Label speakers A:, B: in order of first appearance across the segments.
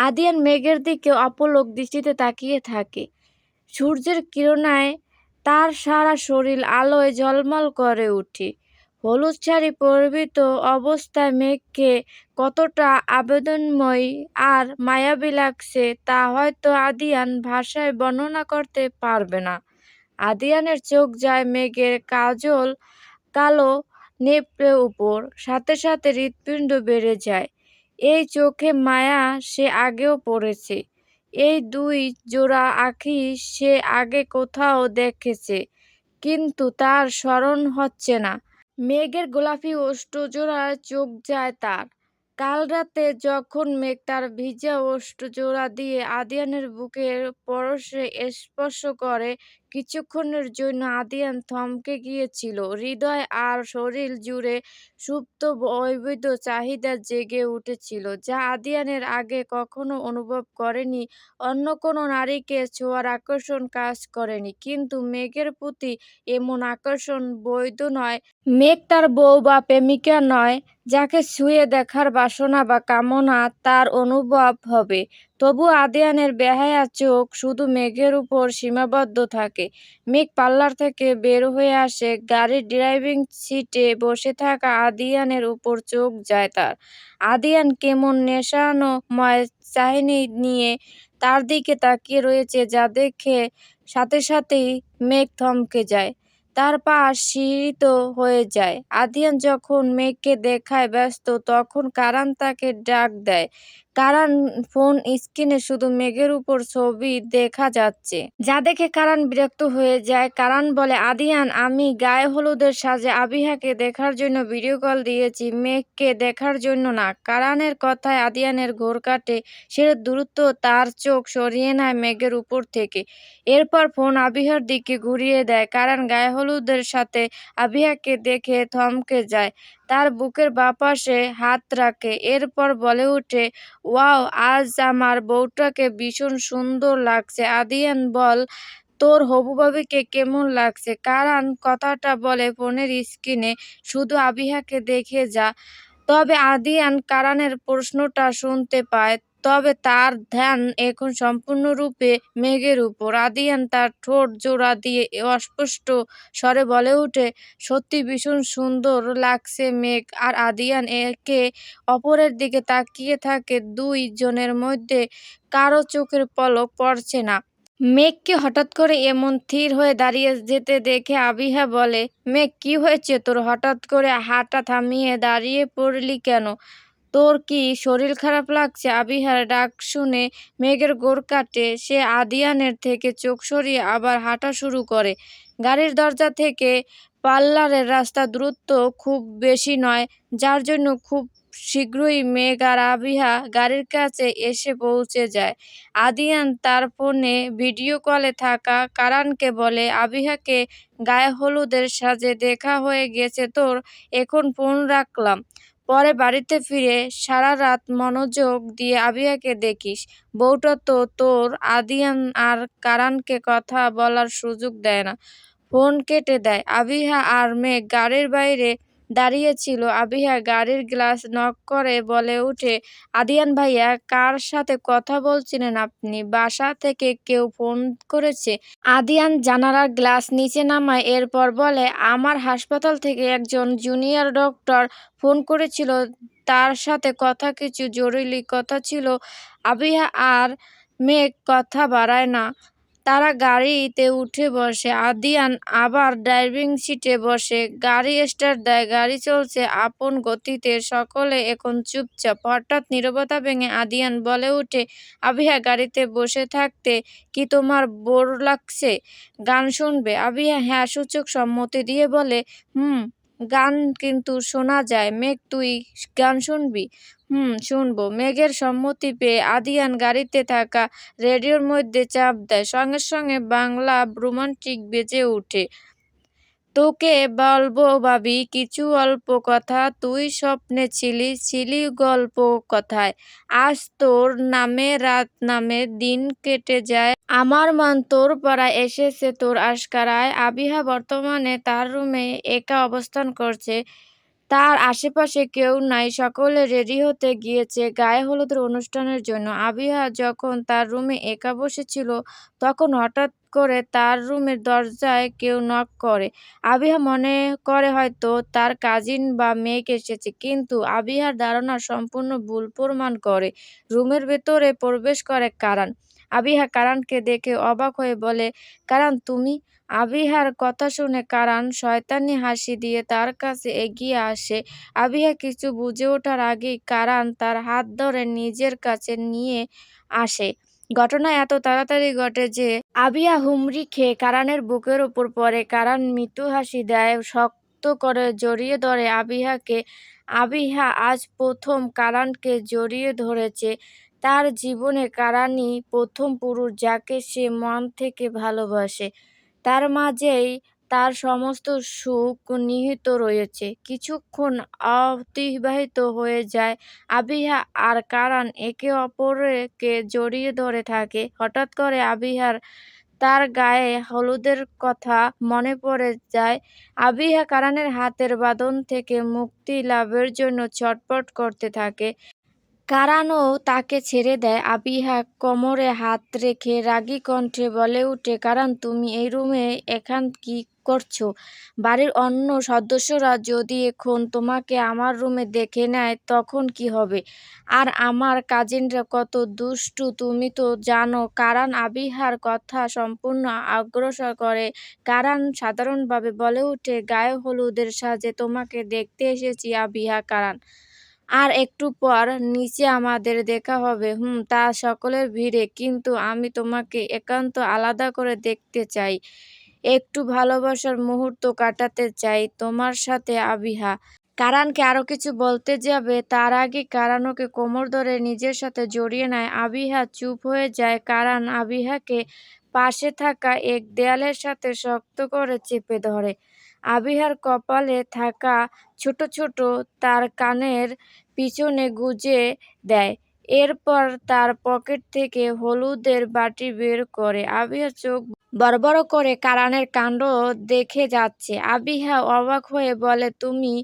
A: আদিয়ান মেঘের দিকে অপলক দৃষ্টিতে তাকিয়ে থাকে। সূর্যের কিরণায় তার সারা শরীর আলোয় ঝলমল করে উঠে। হলুদ শাড়ি পরিহিত অবস্থায় মেঘকে কতটা আবেদনময়ী আর মায়াবী লাগছে তা হয়তো আদিয়ান ভাষায় বর্ণনা করতে পারবে না। আদিয়ানের চোখ যায় মেঘের কাজল কালো নেপড়ে উপর। সাথে সাথে হৃৎপিণ্ড বেড়ে যায়। এই চোখে মায়া সে আগেও পড়েছে। এই দুই জোড়া আঁখি সে আগে কোথাও দেখেছে, কিন্তু তার স্মরণ হচ্ছে না। মেঘের গোলাপি ওষ্ঠজোড়ায় চোখ যায় তার। কাল রাতে যখন মেঘ তার ভিজা ওষ্ঠজোড়া দিয়ে আদিয়ানের বুকের পরশে স্পর্শ করে কিছুক্ষণের জন্য আদিয়ান থমকে গিয়েছিল। হৃদয় আর শরীর জুড়ে সুপ্ত অবৈধ চাহিদা জেগে উঠেছিল, যা আদিয়ানের আগে কখনো অনুভব করেনি। অন্য কোনো নারীকে ছোঁয়ার আকর্ষণ কাজ করেনি, কিন্তু মেঘের প্রতি এমন আকর্ষণ বৈধ নয়। মেঘ তার বউ বা প্রেমিকা নয় যাকে ছুঁয়ে দেখার বাসনা বা কামনা তার অনুভব হবে। তবু আদিয়ানের বেহায়া চোখ শুধু মেঘের উপর সীমাবদ্ধ থাকে। মেঘ পার্লার থেকে বের হয়ে আসে, গাড়ির ড্রাইভিং সিটে বসে থাকা আদিয়ানের উপর চোখ যায় তার। আদিয়ান কেমন নেশানোময় চাহনি নিয়ে তার দিকে তাকিয়ে রয়েছে যা দেখে সাথে সাথেই মেঘ থমকে যায়। তার পা শিহরিত হয়ে যায়। আদিয়ান যখন মেঘকে দেখায় ব্যস্ত, তখন কারান তাকে ডাক দেয়। কারান ফোন স্ক্রিনে শুধু মেঘের উপর ছবি দেখা যাচ্ছে। যা দেখে কারান বিরক্ত হয়ে যায়। কারান বলে, আদিয়ান, আমি গায়ে হলুদের সাজে আবিহাকে দেখার জন্য ভিডিও কল দিয়েছি, মেঘকে দেখার জন্য না। কারানের কথায় আদিয়ানের ঘোর কাটে, সে দ্রুত তার চোখ সরিয়ে নেয় মেঘের উপর থেকে। এরপর ফোন আবিহার দিকে ঘুরিয়ে দেয়। কারণ গায়ে হলুদের সাথে আবিহাকে দেখে থমকে যায়। তার বুকের বাপাশে হাত রাখে। এরপর বলে ওঠে, ওয়াও, আজ আমার বউটাকে ভীষণ সুন্দর লাগছে। আদিয়ান, বল, তোর হবু ভাবিকে কেমন লাগছে? কারণ কথাটা বলে ফোনের স্ক্রিনে শুধু আবিহাকে দেখে যা। তবে আদিয়ান কারানের প্রশ্নটা শুনতে পায়। তবে তার ধ্যান এখন সম্পূর্ণরূপে মেঘের উপর। আদিয়ান তার ঠোঁট জোড়া দিয়ে অস্পষ্ট স্বরে বলে ওঠে, সত্যি ভীষণ সুন্দর লাগছে মেঘ। আর আদিয়ান একে অপরের দিকে তাকিয়ে থাকে, দুই জনের মধ্যে কারও চোখের পলক পড়ছে না। মেঘকে হঠাৎ করে এমন স্থির হয়ে দাঁড়িয়ে যেতে দেখে আবিহা বলে, মেঘ, কি হয়েছে? তোর হঠাৎ করে হাঁটা থামিয়ে দাঁড়িয়ে পড়লি কেন? তোর কি শরীর খারাপ লাগছে? আবিহার ডাক শুনে মেঘের গোড় কাটে। সে আদিয়ানের থেকে চোখ সরিয়ে আবার হাঁটা শুরু করে। গাড়ির দরজা থেকে পার্লারের রাস্তা দূরত্ব খুব বেশি নয়, যার জন্য খুব শীঘ্রই মেঘ আর আবিহা গাড়ির কাছে এসে পৌঁছে যায়। আদিয়ান তার ফোনে ভিডিও কলে থাকা কারানকে বলে, আবিহাকে গায়ে হলুদের সাজে দেখা হয়ে গেছে তোর, এখন ফোন রাখলাম। পরে বাড়িতে ফিরে সারা রাত মনোযোগ দিয়ে আবিয়াকে দেখিস। বউটা তো তোর, আদিয়ান আর কারানকে কথা বলার সুযোগ দেয় না। ফোন কেটে দেয়। আবিহা আর মেঘ গাড়ির বাইরে দাঁড়িয়েছিল। আবিহা গাড়ির গ্লাস নক করে বলে উঠে, আদিয়ান ভাইয়া, কার সাথে কথা বলছিলেন আপনি? বাসা থেকে কেউ ফোন করেছে? আদিয়ান জানালার গ্লাস নিচে নামায়, এরপর বলে, আমার হাসপাতাল থেকে একজন জুনিয়র ডক্টর ফোন করেছিল। তার সাথে কথা, কিছু জরুরি কথা ছিল। আবিহা আর মেঘ কথা বাড়ায় না। তারা গাড়িতে উঠে বসে। আদিয়ান আবার ড্রাইভিং সিটে বসে। গাড়ি স্টার্ট দেয়, গাড়ি চলছে আপন গতিতে। সকলে এখন চুপচাপ। হঠাৎ নীরবতা ভেঙে আদিয়ান বলে উঠে আবিহা গাড়িতে বসে থাকতে কি তোমার বোর লাগছে? গান শুনবে। আবিহা হ্যাঁ সূচক সম্মতি দিয়ে বলে, হুম, গান কিন্তু শোনা যায়। মেঘ, তুই গান শুনবি? হুম, শুনব। মেঘের সম্মতি পেয়ে আদিয়ান গাড়িতে থাকা রেডিওর মধ্যে চাপ দেয়। সঙ্গে সঙ্গে বাংলা রোমান্টিক বেজে ওঠে। তোকে বলব ভাবি, কিছু অল্প কথা। তুই স্বপ্নে ছিলি ছিলি গল্প কথায়। আজ তোর নামে, রাত নামে দিন কেটে যায়। আমার মন তোর পাড়ায় এসেছে তোর আশকারায়। আবিহা বর্তমানে তার রুমে একা অবস্থান করছে। তার আশেপাশে কেউ নাই, সকলে রেডি হতে গিয়েছে। গায়ে হলুদের অনুষ্ঠানের জন্য আবিহা যখন তার রুমে একা বসেছিল, তখন হঠাৎ করে তার রুমের দরজায় কেউ নক করে। আবিহা মনে করে হয়তো তার কাজিন বা মেঘ এসেছে, কিন্তু আবিহার ধারণা সম্পূর্ণ ভুল প্রমাণ করে। রুমের ভেতরে প্রবেশ করে কারান। আবিহা কারানকে দেখে অবাক হয়ে বলে, কারান, তুমি? আবিহার কথা শুনে কারান শয়তানি হাসি দিয়ে তার কাছে এগিয়ে আসে। আবিহা কিছু বুঝে ওঠার আগেই কারান তার হাত ধরে নিজের কাছে নিয়ে আসে। ঘটনা এত তাড়াতাড়ি ঘটে যে আবিহা হুমড়ি খেয়ে কারানের বুকের উপর পড়ে। কারান মৃত্যু হাসি দেয়, শক্ত করে জড়িয়ে ধরে আবিহাকে। আবিহা আজ প্রথম কারানকে জড়িয়ে ধরেছে। তার জীবনে কারানই প্রথম পুরুষ যাকে সে মন থেকে ভালোবাসে। তার মাঝেই তার সমস্ত সুখ নিহিত রয়েছে। কিছুক্ষণ অতিবাহিত হয়ে যায় আবিহা আর কারান একে অপরকে জড়িয়ে ধরে থাকে। হঠাৎ করে আবিহার তার গায়ে হলুদের কথা মনে পড়ে যায়। আবিহা কারানের হাতের বাঁধন থেকে মুক্তি লাভের জন্য ছটপট করতে থাকে। কারানও তাকে ছেড়ে দেয়। আবিহা কোমরে হাত রেখে রাগী কণ্ঠে বলে উঠে, কারান, তুমি এই রুমে এখান কি করছ? বাড়ির অন্য সদস্যরা যদি এখন তোমাকে আমার রুমে দেখে নেয়, তখন কি হবে? আর আমার কাজিনরা কত দুষ্টু, তুমি তো জানো। কারান আবিহার কথা সম্পূর্ণ অগ্রসর করে। কারান সাধারণভাবে বলে উঠে, গায়ে হলুদের সাজে তোমাকে দেখতে এসেছি আবিহা কারান। আর একটু পর নিচে আমাদের দেখা হবে। হুম, তা সকলের ভিড়ে। কিন্তু আমি তোমাকে একান্ত আলাদা করে দেখতে চাই। একটু ভালোবাসার মুহূর্ত কাটাতে চাই তোমার সাথে, আবিহা। কারানকে আরও কিছু বলতে যাবে, তার আগে কারান ওকে কোমর ধরে নিজের সাথে জড়িয়ে নেয়। আবিহা চুপ হয়ে যায়। কারান আবিহাকে পাশে থাকা এক দেয়ালের সাথে শক্ত করে চেপে ধরে। আবিহার কপালে থাকা ছোট ছোট তার কানের পিছনে গুজে দেয়। এরপর তার পকেট থেকে হলুদের বাটি বের করে আবিহা চোখ বড় করে কারানের কাণ্ড দেখে যাচ্ছে। আবিহা অবাক হয়ে বলে, তুমি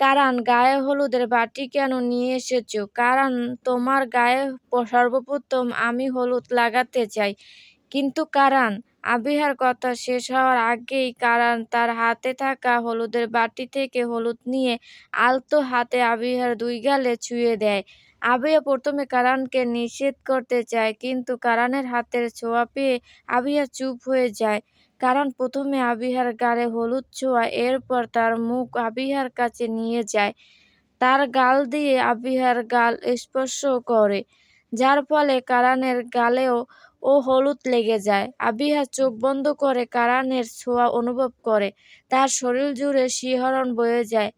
A: কারান, গায়ে হলুদের বাটি কেন নিয়ে এসেছ? কারণ তোমার গায়ে সর্বপ্রথম আমি হলুদ লাগাতে চাই। কিন্তু কারান আবিহার কথা শেষ হওয়ার আগেই কারান তার হাতে থাকা হলুদের বাটি থেকে হলুদ নিয়ে আলতো হাতে আবিহার দুই গালে ছুঁয়ে দেয়। আবিহা প্রথমে কারানকে নিষেধ করতে চায়, কিন্তু কারানের হাতের ছোঁয়া পেয়ে আবিহা চুপ হয়ে যায়। কারণ প্রথমে আবিহার গালে হলুদ ছোঁয়া, এরপর তার মুখ আবিহার কাছে নিয়ে যায়। তার গাল দিয়ে আবিহার গাল স্পর্শ করে, যার ফলে কারানের গালেও ও হলুদ লেগে যায়। আবিহা চোখ বন্ধ করে কারানের ছোঁয়া অনুভব করে। তার শরীর জুড়ে শিহরণ বয়ে যায়।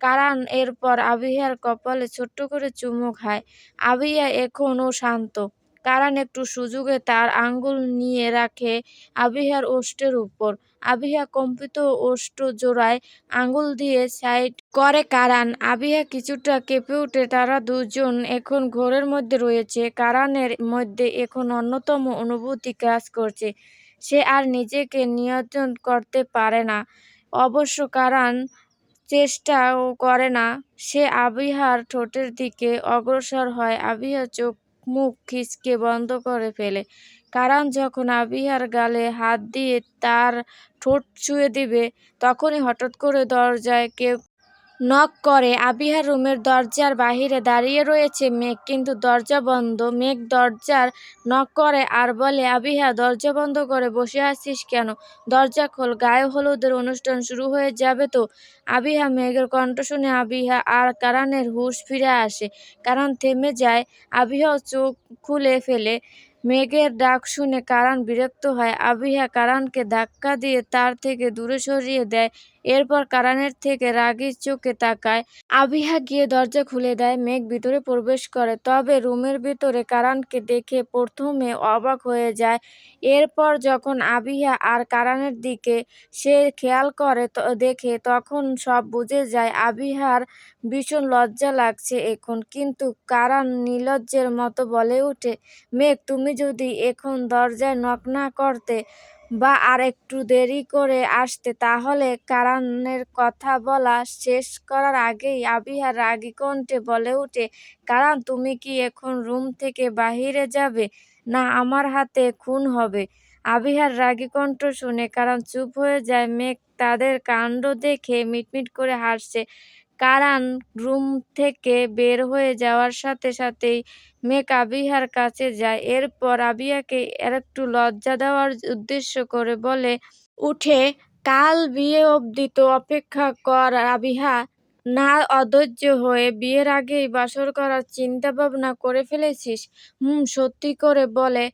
A: কারান এরপর আবিহার কপালে ছোট্ট করে চুমু খায়। আবিহা এখনও শান্ত। কারান একটু সুযোগে তার আঙ্গুল নিয়ে রাখে আবিহার ওষ্ঠের উপর। আবিহা কম্পিত ওষ্ঠ জোড়ায় আঙুল দিয়ে সাইড করে কারান। আবিহা কিছুটা কেঁপে উঠে, তারা দুজন এখন ঘোরের মধ্যে রয়েছে। কারানের মধ্যে এখন অন্যতম অনুভূতি কাজ করছে। সে আর নিজেকে নিয়ন্ত্রণ করতে পারে না। অবশ্য কারান চেষ্টাও করে না। সে আবিহার ঠোঁটের দিকে অগ্রসর হয়। আবিহা চোখ মুখ খিচকে বন্ধ করে ফেলে। কারণ যখন আবিহার গালে হাত দিয়ে তার ঠোঁট ছুঁয়ে দিবে, তখনই হঠাৎ করে দরজায় কেউ নক করে। আবিহার রুমের দরজার বাহিরে দাঁড়িয়ে রয়েছে মেঘ, কিন্তু দরজা বন্ধ। মেঘ দরজার নক করে আর বলে আবিহা দরজা বন্ধ করে বসে আছিস কেন? দরজা খোল, গায়ে হলুদের অনুষ্ঠান শুরু হয়ে যাবে তো? আবিহা মেঘের কণ্ঠ শুনে আবিহা আর কারানের হুশ ফিরে আসে, কারণ থেমে যায়। আবিহাও চোখ খুলে ফেলে মেঘের ডাক শুনে কারান বিরক্ত হয়। আবিহা কারানকে ধাক্কা দিয়ে তার থেকে দূরে সরিয়ে দেয়। এরপর কারানের থেকে রাগি চোখে তাকায়। আবিহা গিয়ে দরজা খুলে দেয়, মেঘ ভিতরে প্রবেশ করে। তবে রুমের ভিতরে কারানকে দেখে প্রথমে অবাক হয়ে যায়। এরপর যখন আবিহা আর কারানের দিকে সে খেয়াল করে দেখে, তখন সব বুঝে যায় আবিহার ভীষণ লজ্জা লাগছে এখন। কিন্তু কারান নির্লজ্জের মতো বলে ওঠে, মেঘ, তুমি যদি এখন দরজায় নক না করতে বা আর একটু দেরি করে আসতে, তাহলে কারণের কথা বলা শেষ করার আগেই আবিহা রাগী কণ্ঠে বলে ওঠে কারণ তুমি কি এখন রুম থেকে বাহিরে যাবে? না, আমার হাতে খুন হবে। আবিহার রাগী কণ্ঠ শুনে কারণ চুপ হয়ে যায়। মেঘ তাদের কাণ্ড দেখে মিটমিট করে হাসছে। কারান রুম থেকে বের হয়ে যাওয়ার সাথে সাথেই মেঘ আবিহার কাছে যায়। এরপর আবিয়াকে একটু লজ্জা দেওয়ার উদ্দেশ্য করে বলে, উঠে, কাল বিয়ে অবধি তো অপেক্ষা কর আবিহা। না অধৈর্য হয়ে বিয়ের আগেই বাসর করার চিন্তা ভাবনা করে ফেলেছিস? হুম, সত্যি করে বলে,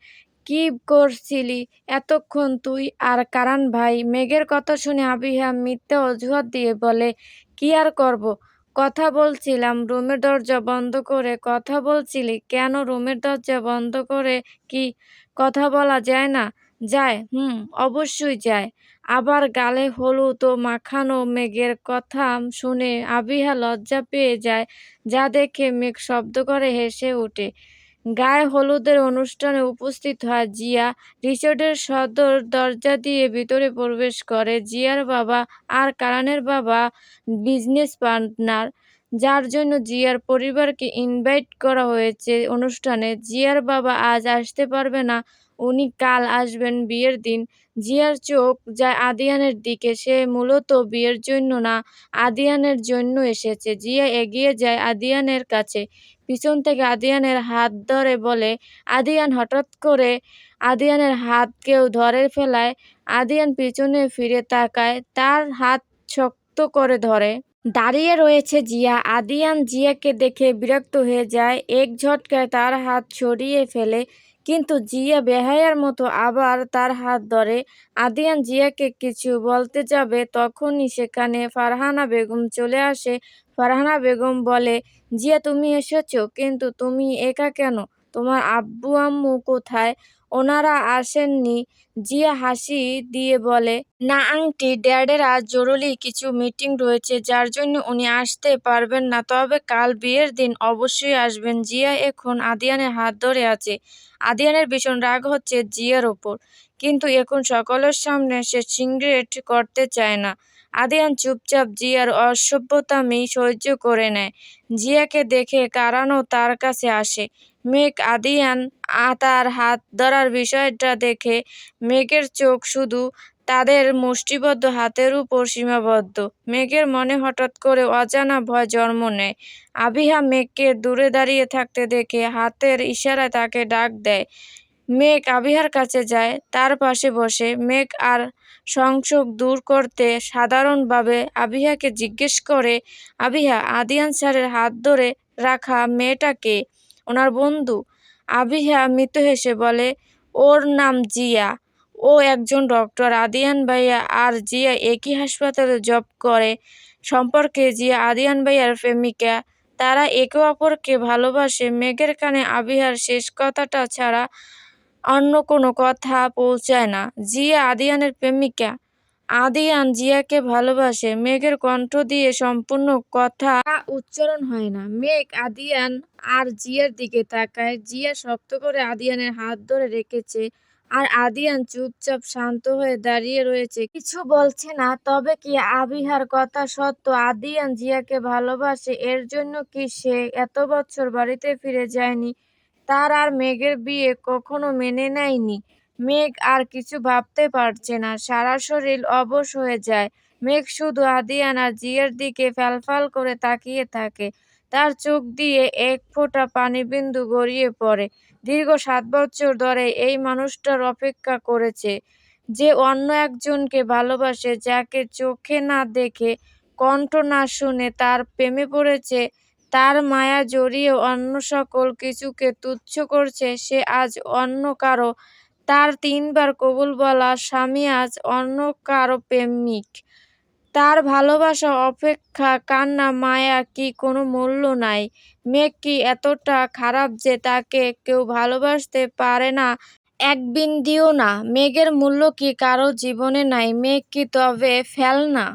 A: কি করছিলি? এতক্ষণ তুই আর কারান ভাই? মেঘের কথা শুনে আবিহা মিথ্যা অজুহাত দিয়ে বলে কি আর করব? কথা বলছিলাম, রুমের দরজা বন্ধ করে কথা বলছিলি? কেন রুমের দরজা বন্ধ করে কি কথা বলা যায় না? যায়, হুম, অবশ্যই যায়। আবার গালে হলুদ ও মাখানো মেঘের কথা শুনে আবিহা লজ্জা পেয়ে যায়, যা দেখে মেঘ শব্দ করে হেসে ওঠে। গায়ে হলুদের অনুষ্ঠানে উপস্থিত হয় জিয়া। রিসোর্টের সদর দরজা দিয়ে ভিতরে প্রবেশ করে। জিয়ার বাবা আর কারানের বাবা বিজনেস পার্টনার, যার জন্য জিয়ার পরিবারকে ইনভাইট করা হয়েছে অনুষ্ঠানে। জিয়ার বাবা আজ আসতে পারবে না। উনি কাল আসবেন বিয়ের দিন। জিয়ার চোখ যায় আদিয়ানের দিকে। সে মূলত বিয়ের জন্য না, আদিয়ানের জন্য এসেছে। জিয়া এগিয়ে যায় আদিয়ানের কাছে। পিছন থেকে আদিয়ানের হাত ধরে বলে, আদিয়ান, হঠাৎ করে আদিয়ানের হাত কেউ ধরে ফেলায়? আদিয়ান পিছনে ফিরে তাকায়, তার হাত শক্ত করে ধরে। দাঁড়িয়ে রয়েছে জিয়া। আদিয়ান জিয়াকে দেখে বিরক্ত হয়ে যায়। এক ঝটকায় তার হাত সরিয়ে ফেলে। কিন্তু জিয়া বেহায়ার মতো আবার তার হাত ধরে, আদিয়ান জিয়াকে কিছু বলতে যাবে তখনই সেখানে ফারহানা বেগম চলে আসে। ফারহানা বেগম বলে, জিয়া তুমি এসেছ, কিন্তু তুমি একা কেন? তোমার আব্বু আম্মু কোথায়? ওনারা আসেননি। জিয়া হাসি দিয়ে বলে, না আংটি ড্যাডের আজ জরুরি কিছু মিটিং রয়েছে, যার জন্য উনি আসতে পারবেন না। তবে কাল বিয়ের দিন অবশ্যই আসবেন। জিয়া এখন আদিয়ানের হাত ধরে আছে। আদিয়ানের ভীষণ রাগ হচ্ছে জিয়ার ওপর। কিন্তু এখন সকলের সামনে সে সিংরেট করতে চায় না। আদিয়ান চুপচাপ জিয়ার অসভ্যতামি সহ্য করে নেয়। জিয়াকে দেখে কারানো তার কাছে আসে। মেঘ আদিয়ান তার হাত ধরার বিষয়টা দেখে মেঘের চোখ শুধু তাদের মুষ্টিবদ্ধ হাতের উপর সীমাবদ্ধ। মেঘের মনে হঠাৎ করে অজানা ভয় জন্ম নেয়। আবিহা মেঘকে দূরে দাঁড়িয়ে থাকতে দেখে হাতের ইশারায় তাকে ডাক দেয়। মেঘ আবিহার কাছে যায়, তার পাশে বসে। মেঘ আর সংযোগ দূর করতে সাধারণভাবে আবিহাকে জিজ্ঞেস করে, আবিহা, আদিয়ান স্যারের হাত ধরে রাখা মেয়েটাকে ওনার বন্ধু আবিহা মৃত হেসে বলে, ওর নাম জিয়া। ও একজন ডক্টর। আদিয়ান ভাইয়া আর জিয়া একই হাসপাতালে জব করে। সম্পর্কে জিয়া আদিয়ান ভাইয়ার প্রেমিকা। তারা একে অপরকে ভালোবাসে। মেঘের কানে আবিহার শেষ কথাটা ছাড়া অন্য কোনো কথা পৌঁছায় না। জিয়া আদিয়ানের প্রেমিকা। আদিয়ান জিয়াকে ভালোবাসে। মেঘের কণ্ঠ দিয়ে সম্পূর্ণ কথা উচ্চারণ হয় না। মেঘ আদিয়ান আর জিয়ার দিকে তাকায়। জিয়া শক্ত করে আদিয়ানের হাত ধরে রেখেছে আর আদিয়ান চুপচাপ শান্ত হয়ে দাঁড়িয়ে রয়েছে। কিছু বলছে না, তবে কি আবিহার কথা সত্য? আদিয়ান জিয়াকে ভালোবাসে, এর জন্য কি সে এত বছর বাড়িতে ফিরে যায়নি? তার আর মেঘের বিয়ে কখনো মেনে নেয়নি। মেঘ আর কিছু ভাবতে পারছে না। সারা শরীর অবশ হয়ে যায়। মেঘ শুধু আদিয়ান জিয়ার দিকে ফ্যালফাল করে তাকিয়ে থাকে। তার চোখ দিয়ে এক ফোঁটা পানিবিন্দু গড়িয়ে পড়ে। দীর্ঘ সাত বছর ধরে এই মানুষটার অপেক্ষা করেছে যে অন্য একজনকে ভালোবাসে, যাকে চোখে না দেখে কণ্ঠ না শুনে তার প্রেমে পড়েছে। তার মায়া জড়িয়ে অন্য সকল কিছুকে তুচ্ছ করছে। সে আজ অন্য কারও তার তিনবার কবুল বলা স্বামী আজ অন্য কারও প্রেমিক। তার ভালোবাসা, অপেক্ষা, কান্না, মায়া কি কোনো মূল্য নাই? মেঘ কি এতটা খারাপ যে তাকে কেউ ভালোবাসতে পারে না? এক বিন্দিও না। মেঘের মূল্য কি কারও জীবনে নাই? মেঘ কি তবে ফেল না?